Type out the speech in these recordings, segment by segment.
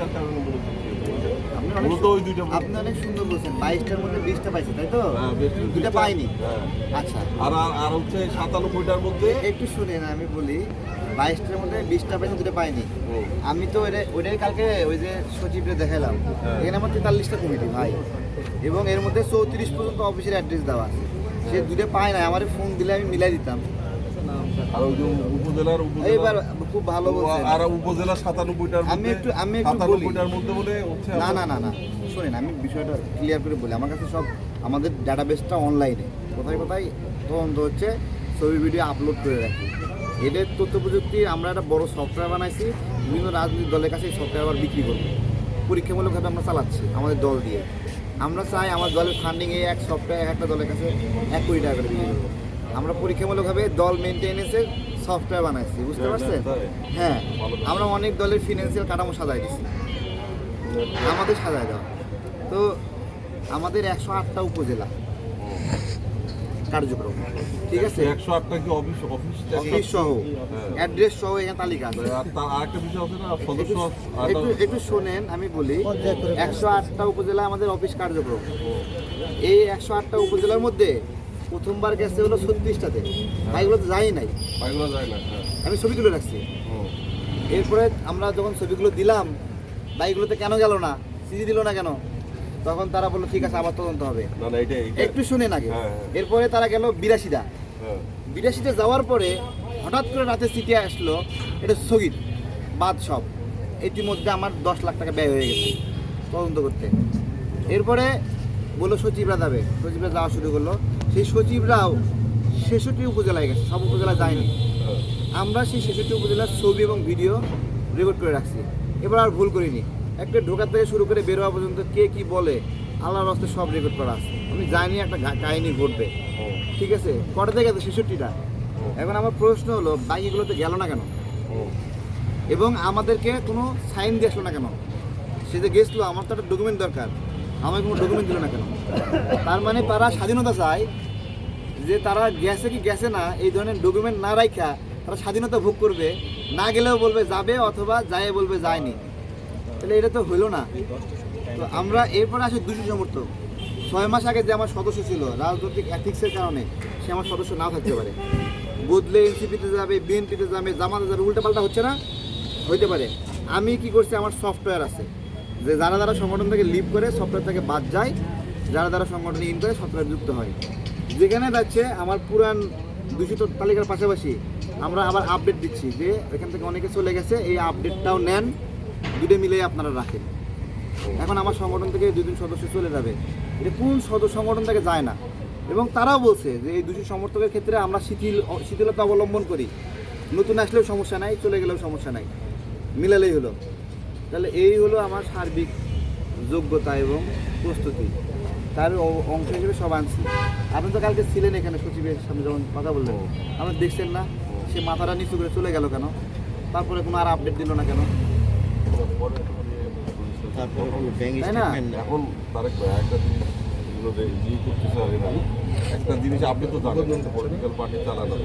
দুইটার কারণে মূলত আপনি অনেক মূলত ওই দুইটা আপনি অনেক সুন্দর বলছেন। বাইশটার মধ্যে বিশটা পাইছে তাই তো? হ্যাঁ, দুইটা পাইনি? হ্যাঁ। আচ্ছা। আর আর- হচ্ছে সাতানব্বইটার মধ্যে একটু শুনেন আমি বলি। বাইশটার মধ্যে বিশটা পাইছে দুটো পাইনি। আমি তো ওটা ওটাই কালকে ওই যে সচিবরে দেখালাম। হ্যাঁ। এখানে আমার তেতাল্লিশটা কমিটি ভাই। এবং এর মধ্যে চৌত্রিশ পর্যন্ত অফিসের অ্যাড্রেস দেওয়া আছে। সে দুটো পায় না আমার ফোন দিলে আমি মিলাই দিতাম। আর ওই যে উপজেলার উপজেলা খুব ভালো বলছেন। আর উপজেলা সাতানব্বইটার আমি একটু- আমি একটু বলি। মধ্যে বলে হচ্ছে না না না না। শোনেন আমি বিষয়টা ক্লিয়ার করে বলি। আমার কাছে সব আমাদের ডাটাবেসটা অনলাইনে কোথায় কোথায়? তদন্ত হচ্ছে ছবি ভিডিও আপলোড করে রাখি। এদের তথ্য প্রযুক্তি আমরা একটা বড় সফটওয়্যার বানাইছি। বিভিন্ন রাজনৈতিক দলের কাছে এই সফটওয়্যার আবার বিক্রি করব। পরীক্ষামূলকভাবে আমরা চালাচ্ছি আমাদের দল দিয়ে। আমরা চাই আমার দলের ফান্ডিংয়ে এক সফটওয়্যার একটা দলের কাছে এক কোটি টাকা করে বিক্রি করব। আমরা পরীক্ষামূলকভাবে দল মেনটেনেন্সের সফটওয়্যার বানাইছি বুঝতে পারছেন? হ্যাঁ আমরা অনেক দলের ফিনান্সিয়াল কাঠামো সাজাই দিচ্ছি আমাদের সাজায় দেওয়া। তো আমাদের একশো আটটা উপজেলা কার্যক্রম ঠিক আছে? একশো আটটা কি অফিস অফিস সহ। অ্যাড্রেস সহ এখানে তালিকা আছে। আরেকটা বিষয় আছে না সদস্য একটু একটু শোনেন আমি বলি একশো আটটা উপজেলা আমাদের অফিস কার্যক্রম। এই একশো আটটা উপজেলার মধ্যে প্রথমবার গেছে হলো ছত্রিশটাতে। এগুলো তো যাই নাই। বাইকগুলো যায় না হ্যাঁ। আমি ছবিগুলো রাখছি। এরপরে আমরা যখন ছবিগুলো দিলাম বাইকগুলোতে কেন গেল না? সিজি দিল না কেন? তখন তারা বলল ঠিক আছে আবার তদন্ত হবে। না না একটু শুনে আগে। হ্যাঁ, হ্যাঁ। এরপরে তারা গেল বিরাশিটা হ্যাঁ। বিরাশিতে যাওয়ার পরে হঠাৎ করে রাতে সিটি আসলো এটা স্থগিত বাদ সব ইতিমধ্যে আমার দশ লাখ টাকা ব্যয় হয়ে গেছে তদন্ত করতে। এরপরে বলল সচিবরা যাবে। সচিবরা যাওয়া শুরু করল। সেই সচিবরাও ছেষট্টি উপজেলায় গেছে, সব উপজেলা যায়নি। আমরা সেই ছেষট্টি উপজেলার ছবি এবং ভিডিও রেকর্ড করে রাখছি। এবার আর ভুল করিনি। একটা ঢোকার থেকে শুরু করে বেরোয়া পর্যন্ত কে কি বলে, আল্লাহর রাস্তে সব রেকর্ড করা আছে। আমি জানি একটা কাহিনী ঘটবে। ঠিক আছে? কটা থেকে গেছে ছেষট্টিটা? এখন আমার প্রশ্ন হলো বাইক এগুলোতে গেল না কেন। এবং আমাদেরকে কোনো সাইন দিয়ে আসলো না কেন? সে যে গেছিল, আমার তো একটা ডকুমেন্ট দরকার। আমার কোনো ডকুমেন্ট দিল না কেন? তার মানে তারা স্বাধীনতা চায় যে তারা গেছে কি গেছে না, এই ধরনের ডকুমেন্ট না রাখা তারা স্বাধীনতা ভোগ করবে। না গেলেও বলবে যাবে অথবা যায় বলবে যায়নি। তাহলে এটা তো হইল না। তো আমরা এরপরে আসি দুশো সমর্থক। ছয় মাস আগে যে আমার সদস্য ছিল, রাজনৈতিক অ্যাথিক্সের কারণে সে আমার সদস্য না থাকতে পারে। বদলে এনসিপিতে যাবে বিএনপিতে যাবে, জামাতে যাবে, উল্টাপাল্টা হচ্ছে না? হইতে পারে। আমি কি করছি? আমার সফটওয়্যার আছে। যে যারা যারা সংগঠন থেকে লিভ করে সফটওয়্যার থেকে বাদ যায়, যারা যারা সংগঠনে ইন করে সফটওয়্যার যুক্ত হয়। যেখানে যাচ্ছে আমার পুরান দূষিত তালিকার পাশাপাশি আমরা আবার আপডেট দিচ্ছি যে এখান থেকে অনেকে চলে গেছে, এই আপডেটটাও নেন দুটো মিলে আপনারা রাখেন। এখন আমার সংগঠন থেকে দুদিন সদস্য চলে যাবে। এটা কোন সদস্য সংগঠন থেকে যায় না। এবং তারাও বলছে যে এই দুশো সমর্থকের ক্ষেত্রে আমরা শিথিল, শিথিলতা অবলম্বন করি। নতুন আসলেও সমস্যা নাই, চলে গেলেও সমস্যা নাই। মিলালেই হলো। তাহলে এই হলো আমার সার্বিক যোগ্যতা এবং প্রস্তুতি। তার অ- অংশ হিসেবে সব আনছি। আপনি তো কালকে ছিলেন এখানে সচিবের সামনে যখন কথা বললেন। আপনি দেখছেন না? সে মাথাটা নিচু করে চলে গেল কেন? তারপরে কোনো আর আপডেট দিল না কেন? এখন একটা জিনিস আপনি তো জানেন পলিটিক্যাল পার্টি চালানো।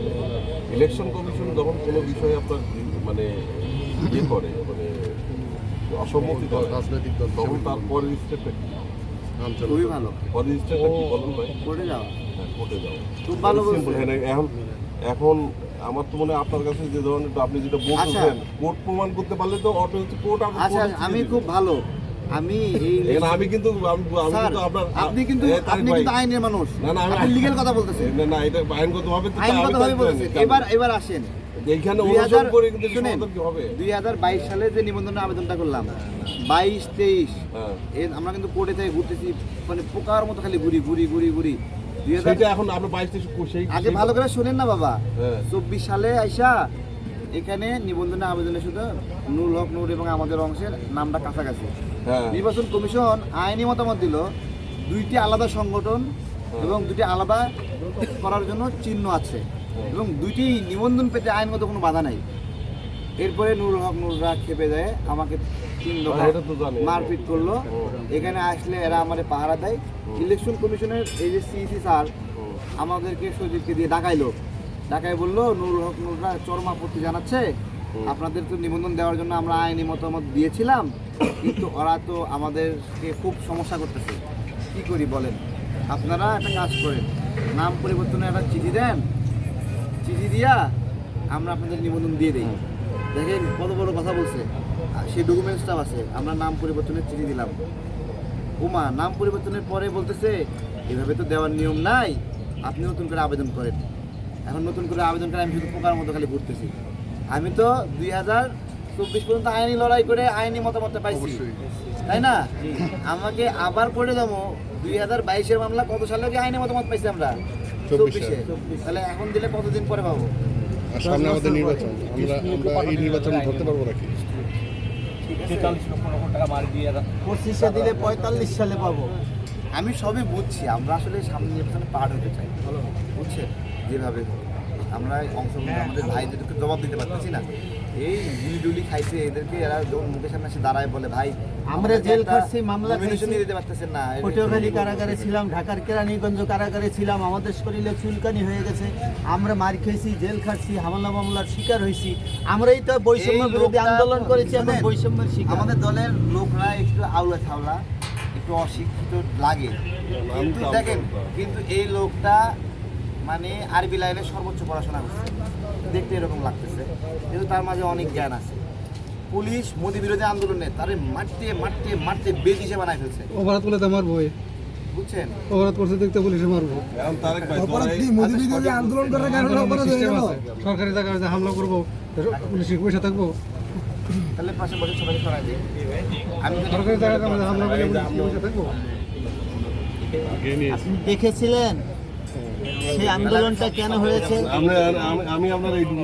ইলেকশন কমিশন যখন কোনো বিষয়ে আপনার মানে ইয়ে করে মানে অসম্মতি করে। রাজনৈতিক দল তখন তার পরের স্টেপটা কি খুবই ভালো। পরের স্টেপটা কি বলুন ভাই? করে যাওয়া। হ্যাঁ, কোর্টে যাও খুব ভালো বলছেন। হ্যাঁ, এখন এখন আমার তো মনে হয় আপনার কাছে যে ধরনের আপনি যেটা বলতেছেন কোর্ট প্রমাণ করতে পারলে তো অটো হচ্ছে কোর্ট আচ্ছা আমি খুব ভালো। আমি এই আমি কিন্তু আপনার আপনি কিন্তু আপনি কিন্তু আইনের মানুষ। না, না, আমি- লিগেল কথা বলতেছেন। না না এটা আইনগত ভাবে আইনগত ভাবে বলতেছেন। এবার এবার আসেন। এইখানে অনুসরণ করে কিন্তু কি হবে? দুই হাজার বাইশ সালে যে নিবন্ধনের আবেদনটা করলাম বাইশ তেইশ হ্যাঁ। এ আমরা কিন্তু কোর্টে থেকে ঘুরতেছি মানে পোকার মতো খালি ঘুরি ঘুরি ঘুরি ঘুরি। সেটা এখন বাইশ তেইশ সেই আগে ভালো করে শোনেন না বাবা। হ্যাঁ। চব্বিশ সালে আইসা এখানে নিবন্ধনের আবেদনে শুধু নুর হক নূর এবং আমাদের অংশের নামটা কাছাকাছি। হ্যাঁ। নির্বাচন কমিশন আইনি মতামত দিল দুইটি আলাদা সংগঠন এবং দুটি আলাদা করার জন্য চিহ্ন আছে। এবং দুইটি নিবন্ধন পেতে আইনগত কোনো বাধা নাই। এরপরে নুরুল হক নুররা খেপে দেয় আমাকে তিন দফা হ্যাঁ, মারপিট করল। এখানে আসলে এরা আমাদের পাহারা দেয়। ইলেকশন কমিশনের এই যে সিইসি স্যার আমাদেরকে সচিবকে দিয়ে ডাকাইলো। ডাকাই বলল নুরুল হক নুররা চরম আপত্তি জানাচ্ছে। আপনাদের তো নিবন্ধন দেওয়ার জন্য আমরা আইনি মতামত দিয়েছিলাম কিন্তু ওরা তো আমাদেরকে খুব সমস্যা করতেছে। কি করি বলেন? আপনারা একটা কাজ করেন। নাম পরিবর্তনের একটা চিঠি দেন চিঠি দিয়া আমরা আপনাদের নিবন্ধন দিয়ে দিই। দেখেন কত বড় কথা বলছে। সেই ডকুমেন্টসটাও আছে আমরা নাম পরিবর্তনের চিঠি দিলাম। উমা নাম পরিবর্তনের পরে বলতেছে এভাবে তো দেওয়ার নিয়ম নাই আপনি নতুন করে আবেদন করেন। এখন নতুন করে আবেদন করে আমি শুধু পোকার মতো খালি ঘুরতেছি। আমি তো দুই হাজার চব্বিশ পর্যন্ত আইনি লড়াই করে আইনি মতামত পাইছি। তাই না? আমাকে আবার করে দেবো। দুই হাজার বাইশের মামলা কত সালে আইনি মতামত পাইছি আমরা? চব্বিশে। তাহলে এখন দিলে কতদিন পরে পাবো? আর সামনে আমাদের নির্বাচন। আমরা আমরা এই নির্বাচন ধরতে পারব নাকি? পঁচিশে দিলে পঁয়তাল্লিশ সালে পাবো। আমি সবই বুঝছি। আমরা আসলে সামনে নির্বাচনে পার হতে চাই। বুঝছেন? যেভাবে হোক। আমরা অংশগ্রহণ আমাদের ভাইদেরকে জবাব দিতে পারতেছি না। এই ডুলি খাইছে এদেরকে এরা যখন মুখের সামনে এসে দাঁড়ায় বলে ভাই আমরা জেল খাটছি, মামলা খাইছি। দিতে পারতেছেন না। পটুয়াখালী কারাগারে ছিলাম ঢাকার কেরানীগঞ্জ কারাগারে ছিলাম আমাদের শরীরে চুলকানি হয়ে গেছে আমরা মার খেয়েছি জেল খাটছি হামলা মামলার শিকার হয়েছি আমরাই তো বৈষম্য বিরোধী আন্দোলন করেছি আমরা বৈষম্যের শিকার। আমাদের দলের লোকরা একটু আউলা থাউলা একটু অশিক্ষিত লাগে। কিন্তু দেখেন কিন্তু এই লোকটা মানে আরবি লাইনে সর্বোচ্চ পড়াশোনা করছে। দেখতে এরকম লাগতেছে। কিন্তু তার মাঝে অনেক জ্ঞান আছে। পুলিশ মোদী বিরোধী আন্দোলনে তারে মারতে মারতে মারতে বেদ হিসেবে বানায় ফেলছে। অপরাধ করলে তো মারবো বুঝছেন? অপরাধ করতে দেখতে পুলিশে মারবো। এখন তারেক ভাই তোরাই- আন্দোলন করার সরকারি জায়গায় যে হামলা করব পুলিশের পয়সা থাকব। তাহলে পাশে বসে সবাই সরাই দিই। আমি সরকারি জায়গায় হামলা করলে পুলিশের পয়সা থাকব। আপনি দেখেছিলেন? সেই আন্দোলনটা কেন হয়েছে? আমি- আপনার এইটুকু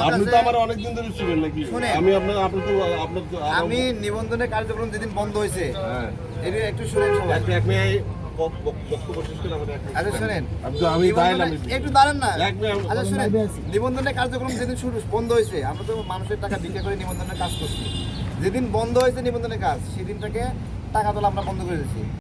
আপনি তো আমার অনেকদিন ধরে ছিলেন নাকি? শুনেন। আমি আপনার আপনি তো আপনার আমি নিবন্ধনের কার্যক্রম যেদিন বন্ধ হয়েছে হ্যাঁ। এটা একটু শুনেন সবাই। এক এক মিনিট আচ্ছা আচ্ছা নিবন্ধনের কার্যক্রম যেদিন শুরু বন্ধ হয়েছে আমরা তো মানুষের টাকা ভিক্ষা করে নিবন্ধনের কাজ করছি। যেদিন বন্ধ হয়েছে নিবন্ধনের কাজ সেদিন থেকে টাকা তোলা আমরা বন্ধ করে দিয়েছি।